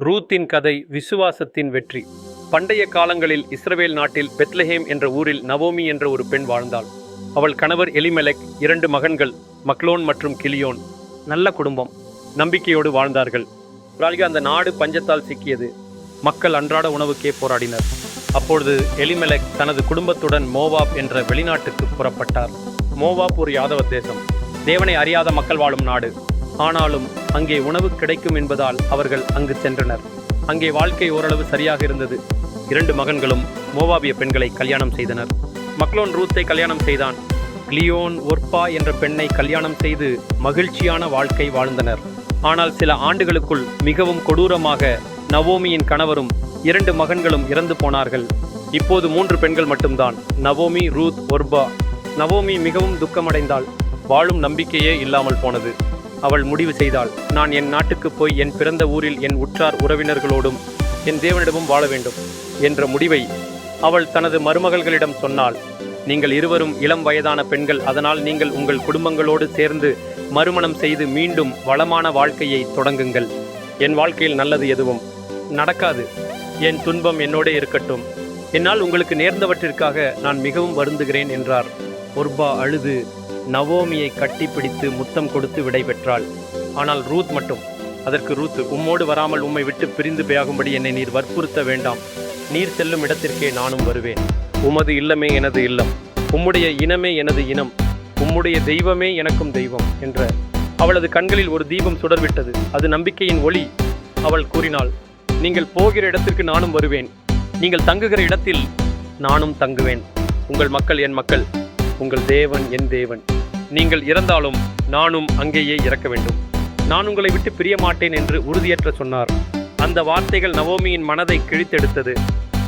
ரூத்தின் கதை விசுவாசத்தின் வெற்றி. பண்டைய காலங்களில் இஸ்ரவேல் நாட்டில் பெத்லஹேம் என்ற ஊரில் நவோமி என்ற ஒரு பெண் வாழ்ந்தாள். அவள் கணவர் எலிமெலெக் இரண்டு மகன்கள் மக்லோன் மற்றும் கிளியோன் நல்ல குடும்பம். நம்பிக்கையோடு வாழ்ந்தார்கள். பிறகு அந்த நாடு பஞ்சத்தால் சிக்கியது. மக்கள் அன்றாட உணவுக்கே போராடினர். அப்பொழுது எலிமெலக் தனது குடும்பத்துடன் மோவாப் என்ற வெளிநாட்டுக்கு புறப்பட்டார். மோவாப் ஒரு யாதவ தேசம். தேவனை அறியாத மக்கள் வாழும் நாடு. ஆனாலும் அங்கே உணவு கிடைக்கும் என்பதால் அவர்கள் அங்கு சென்றனர். அங்கே வாழ்க்கை ஓரளவு சரியாக இருந்தது. இரண்டு மகன்களும் மோவாபிய பெண்களை கல்யாணம் செய்தனர். மக்லோன் ரூத்தை கல்யாணம் செய்தான். கிளியோன் ஒர்பா என்ற பெண்ணை கல்யாணம் செய்து மகிழ்ச்சியான வாழ்க்கை வாழ்ந்தனர். ஆனால் சில ஆண்டுகளுக்குள் மிகவும் கொடூரமாக நவோமியின் கணவரும் இரண்டு மகன்களும் இறந்து போனார்கள். இப்போது மூன்று பெண்கள் மட்டும்தான் நவோமி ரூத் ஒர்பா. நவோமி மிகவும் துக்கமடைந்தாள். வாழும் நம்பிக்கையே இல்லாமல் போனது. அவள் முடிவு செய்தாள். நான் என் நாட்டுக்கு போய் என் பிறந்த ஊரில் என் உற்றார் உறவினர்களோடும் என் தேவனிடமும் வாழ வேண்டும் என்ற முடிவை அவள் தனது மருமகள்களிடம் சொன்னாள். நீங்கள் இருவரும் இளம் வயதான பெண்கள். அதனால் நீங்கள் உங்கள் குடும்பங்களோடு சேர்ந்து மறுமணம் செய்து மீண்டும் வளமான வாழ்க்கையை தொடங்குங்கள். என் வாழ்க்கையில் நல்லது எதுவும் நடக்காது. என் துன்பம் என்னோடே இருக்கட்டும். என்னால் உங்களுக்கு நேர்ந்தவற்றிற்காக நான் மிகவும் வருந்துகிறேன் என்றார். ஒர்பா அழுது நவோமியை கட்டிப்பிடித்து முத்தம் கொடுத்து விடைபெற்றாள் ஆனால் ரூத் மட்டும் அதற்கு ரூத் உம்மோடு வராமல் உம்மை விட்டு பிரிந்து போயாகும்படி என்னை நீர் வற்புறுத்த வேண்டாம். நீர் செல்லும் இடத்திற்கே நானும் வருவேன். உமது இல்லமே எனது இல்லம். உம்முடைய இனமே எனது இனம். உம்முடைய தெய்வமே எனக்கும் தெய்வம் என்ற அவளது கண்களில் ஒரு தீபம் சுடர்விட்டது. அது நம்பிக்கையின் ஒளி. அவள் கூறினாள் நீங்கள் போகிற இடத்திற்கு நானும் வருவேன். நீங்கள் தங்குகிற இடத்தில் நானும் தங்குவேன். உங்கள் மக்கள் என் மக்கள். உங்கள் தேவன் என் தேவன். நீங்கள் இறந்தாலும் நானும் அங்கேயே இறக்க வேண்டும். நான் உங்களை விட்டு பிரிய மாட்டேன் என்று உறுதியற்ற சொன்னார். அந்த வார்த்தைகள் நவோமியின் மனதை கிழித்தெடுத்தது.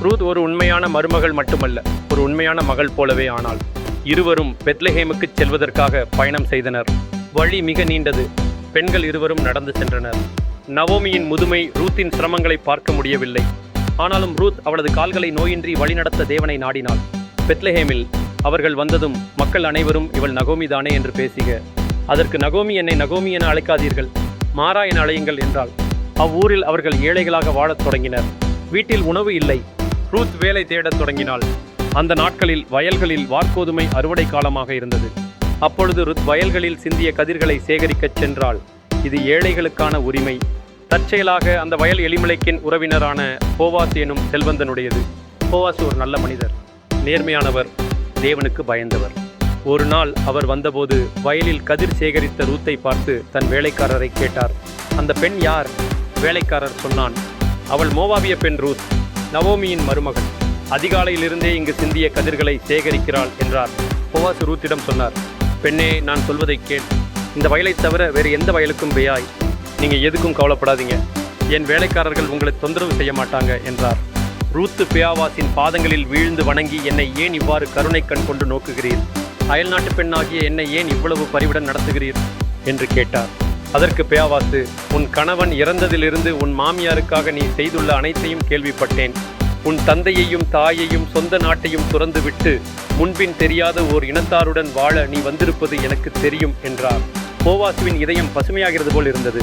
ரூத் ஒரு உண்மையான மருமகள் மட்டுமல்ல ஒரு உண்மையான மகள் போலவே ஆனால். இருவரும் பெத்லஹேமுக்கு செல்வதற்காக பயணம் செய்தனர். வழி மிக நீண்டது. பெண்கள் இருவரும் நடந்து சென்றனர். நவோமியின் முதுமை ரூத்தின் சிரமங்களை பார்க்க முடியவில்லை. ஆனாலும் ரூத் அவளது கால்களை நோயின்றி வழிநடத்த தேவனை நாடினாள். பெத்லஹேமில் அவர்கள் வந்ததும் மக்கள் அனைவரும் இவள் நகோமி தானே என்று பேசிக. அதற்கு நகோமி என்னை நகோமி என அழைக்காதீர்கள். மாறா என அழையுங்கள் என்றாள். அவ்வூரில் அவர்கள் ஏழைகளாக வாழத் தொடங்கினர். வீட்டில் உணவு இல்லை. ரூத் வேலை தேடத் தொடங்கினாள். அந்த நாட்களில் வயல்களில் வார்கோதுமை அறுவடை காலமாக இருந்தது. அப்பொழுது ருத் வயல்களில் சிந்திய கதிர்களை சேகரிக்கச் சென்றாள். இது ஏழைகளுக்கான உரிமை. தற்செயலாக அந்த வயல் எலிமலைக்கின் உறவினரான போவாஸ் எனும் செல்வந்தனுடையது. போவாஸ் ஒரு நல்ல மனிதர். நேர்மையானவர். தேவனுக்கு பயந்தவர். ஒரு நாள் அவர் வந்தபோது வயலில் கதிர் சேகரித்த ரூத்தை பார்த்து தன் வேலைக்காரரை கேட்டார். அந்த பெண் யார்? வேலைக்காரர் சொன்னான் அவள் மோவாவிய பெண் ரூத் நவோமியின் மருமகள் அதிகாலையிலிருந்தே இங்கு சிந்திய கதிர்களை சேகரிக்கிறாள் என்றார். போவாஸ் ரூத்திடம் சொன்னார் பெண்ணே நான் சொல்வதை கேள். இந்த வயலை தவிர வேறு எந்த வயலுக்கும் பெயாய். நீங்கள் எதுக்கும் கவலைப்படாதீங்க. என் வேலைக்காரர்கள் உங்களை தொந்தரவு செய்ய மாட்டாங்க என்றார். ரூத்து பியாவாசின் பாதங்களில் வீழ்ந்து வணங்கி என்னை ஏன் இவ்வாறு கருணை கண் கொண்டு நோக்குகிறீர்? அயல்நாட்டு பெண்ணாகிய என்னை ஏன் இவ்வளவு பரிவுடன் நடத்துகிறீர்? என்று கேட்டார். அதற்கு பியாவாசு உன் கணவன் இறந்ததிலிருந்து உன் மாமியாருக்காக நீ செய்துள்ள அனைத்தையும் கேள்விப்பட்டேன். உன் தந்தையையும் தாயையும் சொந்த நாட்டையும் துறந்துவிட்டு முன்பின் தெரியாத ஓர் இனத்தாருடன் வாழ நீ வந்திருப்பது எனக்கு தெரியும் என்றார். போவாசுவின் இதயம் பசுமையாகிறது போல் இருந்தது.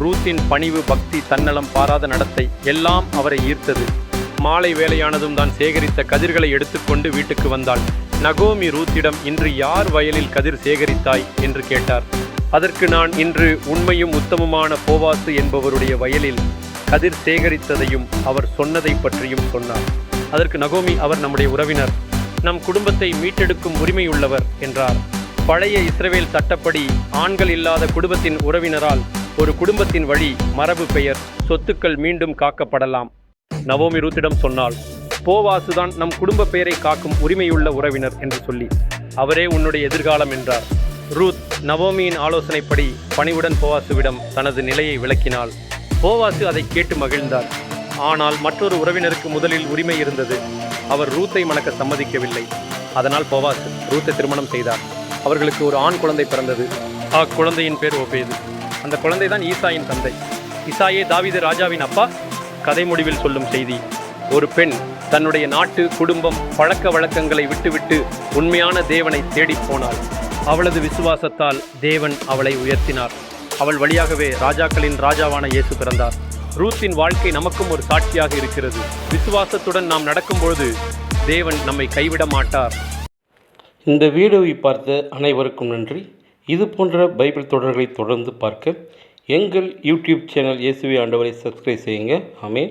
ரூத்தின் பணிவு பக்தி தன்னலம் பாராத நடத்தை எல்லாம் அவரை ஈர்த்தது. மாலை வேலையானதும் தான் சேகரித்த கதிர்களை எடுத்துக்கொண்டு வீட்டுக்கு வந்தாள். நகோமி ரூத்திடம் இன்று யார் வயலில் கதிர் சேகரித்தாய்? என்று கேட்டார். அதற்கு நான் இன்று உண்மையும் உத்தமமான போவாசு என்பவருடைய வயலில் கதிர் சேகரித்ததையும் அவர் சொன்னதை பற்றியும் சொன்னார். அதற்கு நகோமி அவர் நம்முடைய உறவினர். நம் குடும்பத்தை மீட்டெடுக்கும் உரிமையுள்ளவர் என்றார். பழைய இஸ்ரவேல் சட்டப்படி ஆண்கள் இல்லாத குடும்பத்தின் உறவினரால் ஒரு குடும்பத்தின் வழி மரபு பெயர் சொத்துக்கள் மீண்டும் காக்கப்படலாம். நவோமி ரூத்திடம் சொன்னாள் போவாசுதான் நம் குடும்ப பெயரை காக்கும் உரிமையுள்ள உறவினர் என்று சொல்லி அவரே உன்னுடைய எதிர்காலம் என்றார். ரூத் நவோமியின் ஆலோசனைப்படி பணிவுடன் போவாசுவிடம் தனது நிலையை விளக்கினாள். போவாசு அதை கேட்டு மகிழ்ந்தார். ஆனால் மற்றொரு உறவினருக்கு முதலில் உரிமை இருந்தது. அவர் ரூத்தை மணக்க சம்மதிக்கவில்லை. அதனால் போவாசு ரூத்தை திருமணம் செய்தார். அவர்களுக்கு ஒரு ஆண் குழந்தை பிறந்தது. அக்குழந்தையின் பேர் ஒபேது அந்த குழந்தை தான் ஈசாயின் தந்தை. இசாயே தாவிது ராஜாவின் அப்பா கதை முடிவில் சொல்லும் செய்தி. ஒரு பெண் தன்னுடைய நாட்டு குடும்பம் பழக்க வழக்கங்களை விட்டுவிட்டு உண்மையான தேவனை தேடிப் போனாள். அவளது விசுவாசத்தால் தேவன் அவளை உயர்த்தினார். அவள் வழியாகவே ராஜாக்களின் ராஜாவான இயேசு பிறந்தார். ரூத்தின் வாழ்க்கை நமக்கும் ஒரு சாட்சியாக இருக்கிறது. விசுவாசத்துடன் நாம் நடக்கும்பொழுது தேவன் நம்மை கைவிட மாட்டார். இந்த வீடியோவை பார்த்த அனைவருக்கும் நன்றி. இது போன்ற பைபிள் தொடர்களை தொடர்ந்து பார்க்க எங்கள் யூடியூப் சேனல் இயேசுவை ஆண்டவரை சப்ஸ்கிரைப் செய்யுங்க. ஆமென்.